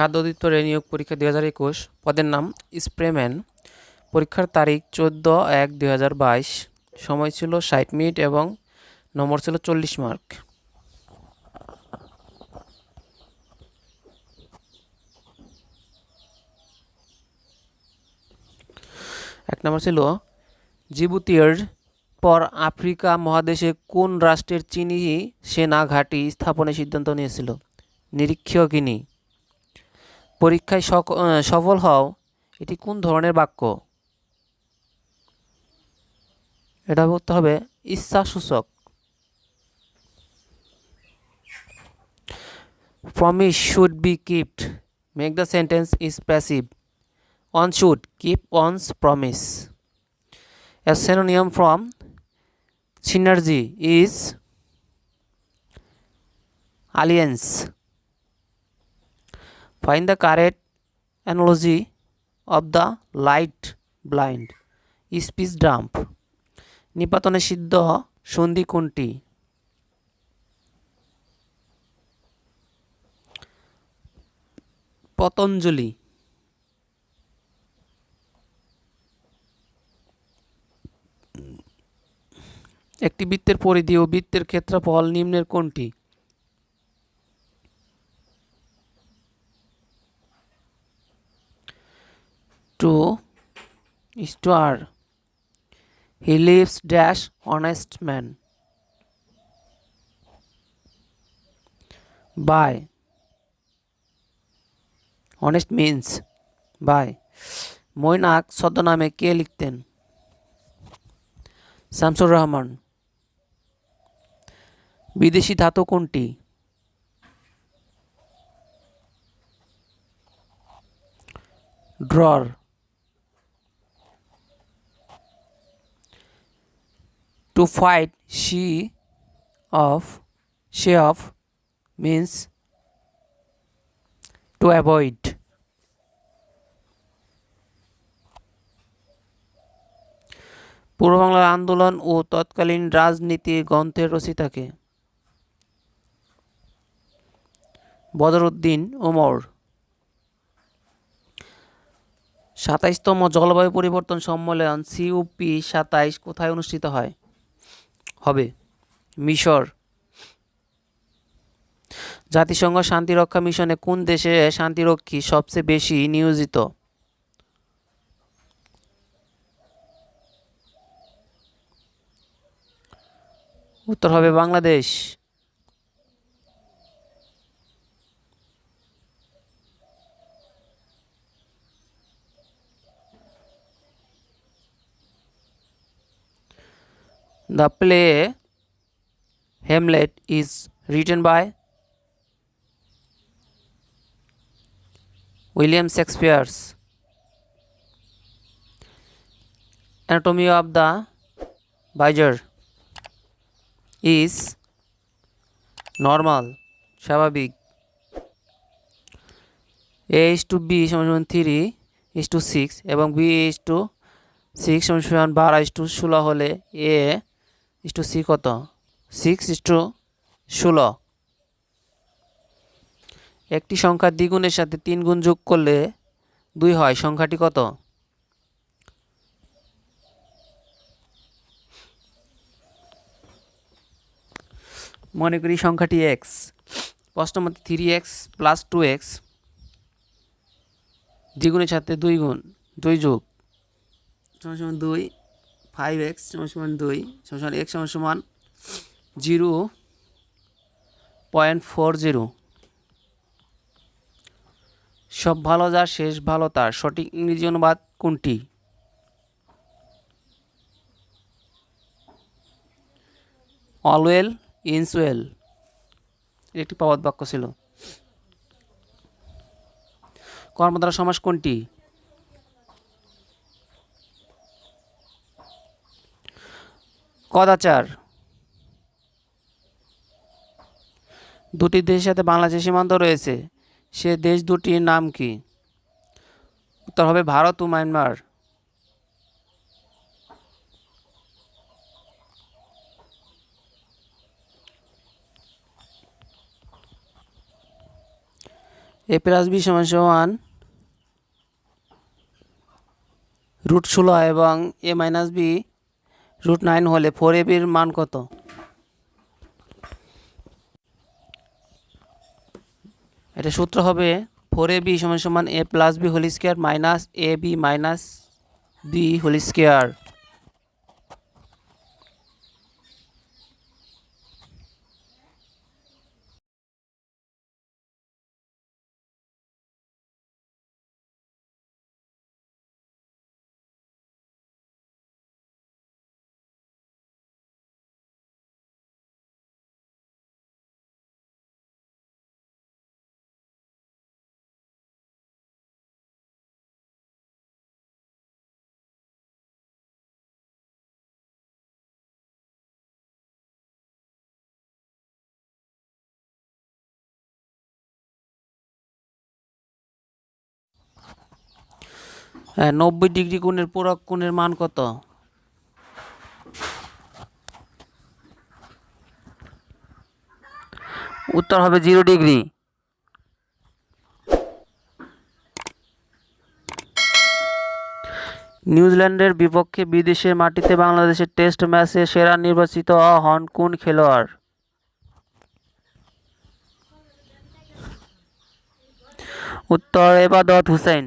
খাদ্য অধিদপ্তরে নিয়োগ পরীক্ষা দুই হাজার একুশ। পদের নাম স্প্রেম্যান। পরীক্ষার তারিখ চোদ্দ এক দুই হাজার বাইশ। সময় ছিল ষাট মিনিট এবং নম্বর ছিল চল্লিশ মার্ক। এক নম্বর ছিল জিবুতির পর আফ্রিকা মহাদেশে কোন রাষ্ট্রের চিনি সেনা ঘাঁটি স্থাপনের সিদ্ধান্ত নিয়েছিল? নিরীক্ষীয় গিনি পরীক্ষায় সফল হও, এটি কোন ধরনের বাক্য? এটা বলতে হবে, ইচ্ছাসূচক। Promise should be kept make the sentence is passive one should keep one's promise synonym from synergy is alliance. Find the correct analogy of the light blind. Speech dump. নিপাতনে সিদ্ধ সন্ধি কোনটি পতঞ্জলি একটি বৃত্তের পরিধি ও বৃত্তের ক্ষেত্রফল নিম্নের কোনটি two is to R. He lives dash honest man. By honest means by Mainak ছদ্মনামে কে লিখতেন শামসুর রহমান বিদেশি ধাতু কোনটি ড্রর to fight shy of shy of means to avoid পূর্ব বাংলার আন্দোলন ও তৎকালীন রাজনীতি গ্রন্থের রচিতাকে বদরুদ্দিন ওমর। সাতাইশতম জলবায়ু পরিবর্তন সম্মেলন সিউপি সাতাইশ কোথায় অনুষ্ঠিত হয়? হবে। মিশর। জাতিসংঘ শান্তিরক্ষা মিশনে কোন দেশে শান্তিরক্ষী সবচেয়ে বেশি নিয়োজিত? উত্তর হবে Bangladesh. The play Hamlet is written by William Shakespeare's Anatomy of the Viger is normal স্বাভাবিক এ ইস টু বি সমান থ্রি ইস টু সিক্স এবং বি ইস টু সিক্স সমান বারো ইস টু ষোলো হলে এ ইস টু সি কত? Six is to ষোলো। একটি সংখ্যা দ্বিগুণের সাথে তিন গুণ যোগ করলে দুই হয়, সংখ্যাটি কত? মনে করি সংখ্যাটি এক্স প্রশ্ন three X plus two X দ্বিগুণের সাথে দুই গুণ, দুই যোগ। দুই ফাইভ এক্স সমান দুই, সমান এক্স সমান জিরো পয়েন্ট ফোর জিরো। সব ভালো যার শেষ ভালো তার। সঠিক ইংরেজি অনুবাদ কোনটি? অলওয়েল ইনসওয়েল একটি প্রবাদ বাক্য ছিল। কর্মধারা সমাস কোনটি? কদাচার। দুটি দেশের সাথে বাংলাদেশের সীমান্ত রয়েছে। সে দেশ দুটির নাম কি? উত্তর হবে ভারত ও মায়ানমার। এ প্লাস বি সমান সমান রুট ষোলো এবং A minus B root nine হলে ফোর এ বির মান কত? এটা সূত্র হবে ফোর এ সমান সমান A plus B whole square minus A B minus B whole square. নব্বই ডিগ্রি কোণের পূরক কোণের মান কত? উত্তর হবে জিরো ডিগ্রি। নিউজিল্যান্ডের বিপক্ষে বিদেশের মাটিতে বাংলাদেশের টেস্ট ম্যাচে সেরা নির্বাচিত হন কোন খেলোয়াড়? উত্তর এবাদত হুসেন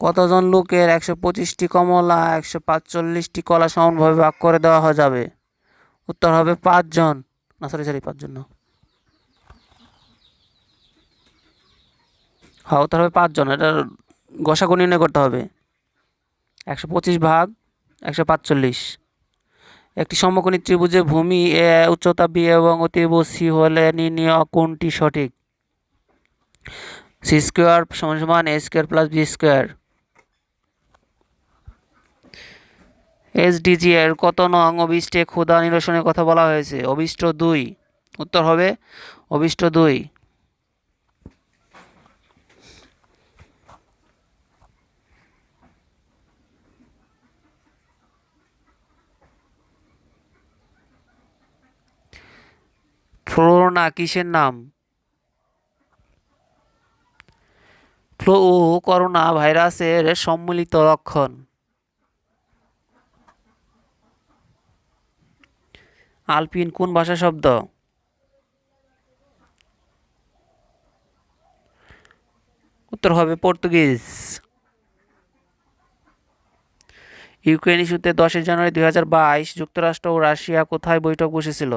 কতজন লোকের একশো পঁচিশটি কমলা, একশো পাঁচচল্লিশটি কলা সমানভাবে ভাগ করে দেওয়া হয়ে যাবে? উত্তর হবে পাঁচজন। না সরি সরি পাঁচজন না। হ্যাঁ উত্তর হবে পাঁচজন। এটা গসাগু নির্ণয় করতে হবে। একশো পঁচিশ ভাগ একশো পাঁচচল্লিশ। একটি সমকোণী ত্রিভুজে ভূমি এ, উচ্চতা বি এবং অতিভুজ সি হলে নির্ণয় কোনটি সঠিক? সি স্কোয়ার সমান সমান A square plus B square. SDG এর কত নং অবিষ্টে ক্ষুধা নিরসনের কথা বলা হয়েছে? অবিষ্ট দুই। উত্তর হবে অবিষ্ট দুই। ফ্লোরোনা কিসের নাম? ফ্লু ও করোনা ভাইরাসের সম্মিলিত লক্ষণ। আলপিন কোন ভাষা শব্দ? উত্তর হবে পর্তুগিজ। ইউক্রেন ইস্যুতে দশই জানুয়ারি দুই হাজার বাইশ যুক্তরাষ্ট্র ও রাশিয়া কোথায় বৈঠক বসেছিল?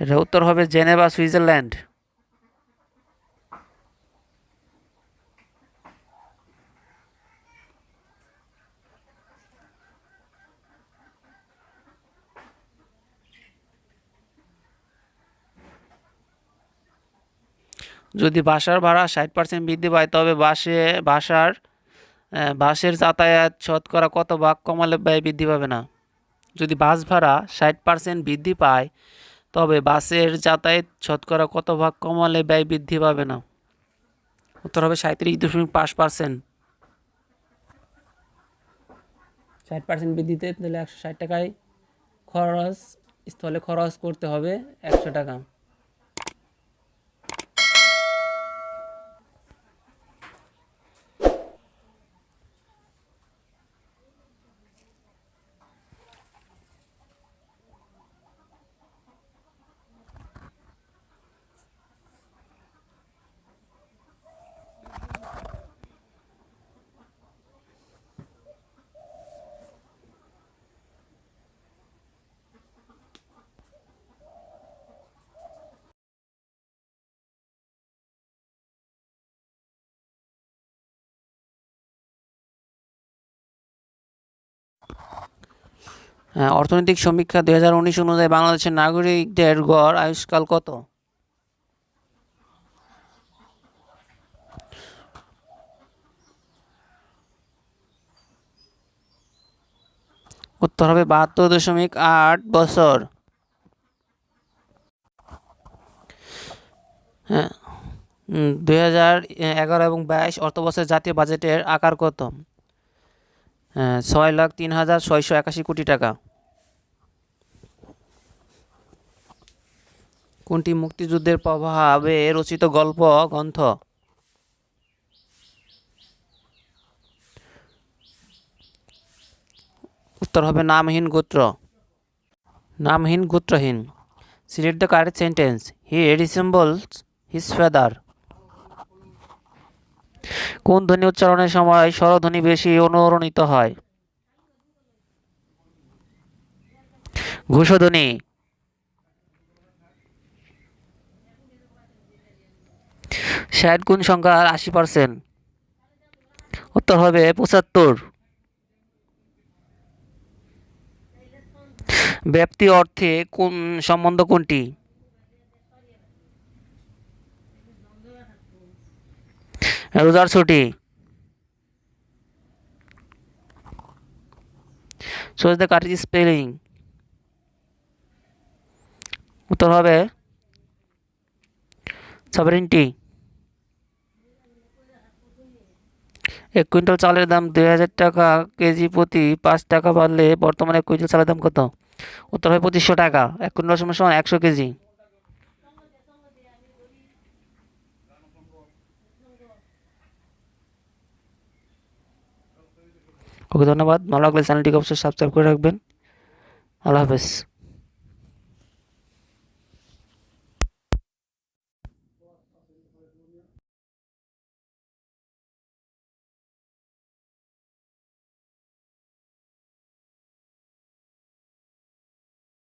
এটা উত্তর হবে জেনেভা, সুইজারল্যান্ড। যদি বাসার ভাড়া ষাট পার্সেন্ট বৃদ্ধি পায়, তবে বাসে, বাসার বাসের যাতায়াত শতকরা কত ভাগ কমালে ব্যয় বৃদ্ধি পাবে না? যদি বাস ভাড়া ষাট পার্সেন্ট বৃদ্ধি পায়, তবে বাসের যাতায়াত শতকরা কত ভাগ কমালে ব্যয় বৃদ্ধি পাবে না? উত্তর হবে সাঁত্রিশ দশমিক পাঁচ পার্সেন্ট ষাট পার্সেন্ট বৃদ্ধিতে তাহলে একশো ষাট টাকায় খরচ, স্থলে খরচ করতে হবে একশো টাকা। অর্থনৈতিক সমীক্ষা দুই হাজার উনিশ অনুযায়ী বাংলাদেশের নাগরিকদের গড় আয়ুষ্কাল কত? উত্তর হবে বাহাত্তর দশমিক আট বছর। হ্যাঁ দুই হাজার এগারো এবং বাইশ অর্থবছরের জাতীয় বাজেটের আকার কত? ছয় লাখ তিন হাজার ছয়শো একাশি কোটি টাকা। কোনটি মুক্তিযুদ্ধের প্রভাবে রচিত গল্প, গ্রন্থ? উত্তর হবে নামহীন গোত্র। নামহীন গোত্রহীন। Select the correct sentence. He resembles his father কোন ধ্বনি উচ্চারণের সময় স্বরধ্বনি বেশি অনুরণিত হয়? ঘোষধ্বনি। ষাট গুণ সংখ্যার আশি পার্সেন্ট উত্তর হবে পঁচাত্তর। ব্যাপ্তি অর্থে কোন সম্বন্ধ কোনটি? রোজার ছুটি। কারেক্ট স্পেলিং উত্তর হবে সেভেন্টি এক কুইন্টাল চালের দাম দুই হাজার টাকা, কেজি প্রতি পাঁচ টাকা বাড়লে বর্তমানে এক কুইন্টাল চালের দাম কত? উত্তর হয় পঁচিশশো টাকা, এক কুইন্টাল সমান সমান একশো কেজি। ওকে ধন্যবাদ, ভালো লাগলে চ্যানেলটিকে অবশ্যই সাবস্ক্রাইব করে রাখবেন। আল্লাহ হাফেজ।